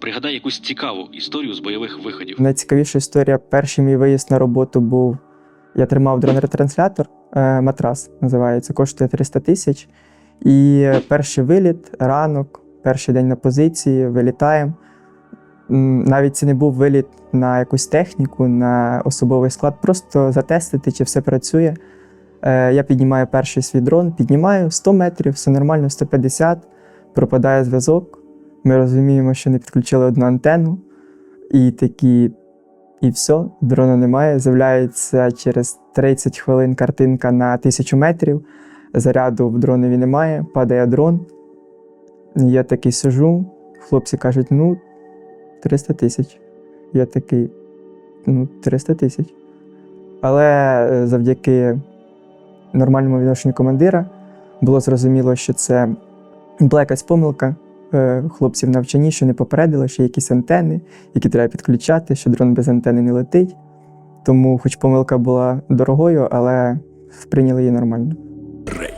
Пригадай якусь цікаву історію з бойових виходів. Найцікавіша історія. Перший мій виїзд на роботу був. Я тримав дрон-ретранслятор, е, матрас називається, коштує 300 тисяч. І перший виліт, ранок, перший день на позиції, вилітаємо. Навіть це не був виліт на якусь техніку, на особовий склад, просто затестити, чи все працює. Е, Я піднімаю перший свій дрон, піднімаю 100 метрів, все нормально, 150, пропадає зв'язок. Ми розуміємо, що не підключили одну антенну, і такі, і все, дрона немає. З'являється через 30 хвилин картинка на 1000 метрів. Заряду в дронові немає, падає дрон. Я такий сижу, хлопці кажуть, ну, 300 тисяч. Я такий, ну, 300 тисяч. Але е, завдяки нормальному відношенню командира було зрозуміло, що це якась помилка. Е, хлопців навчані, що не попередили, що є якісь антени, які треба підключати, що дрон без антени не летить. Тому, хоч помилка була дорогою, але сприйняли її нормально. Рейд.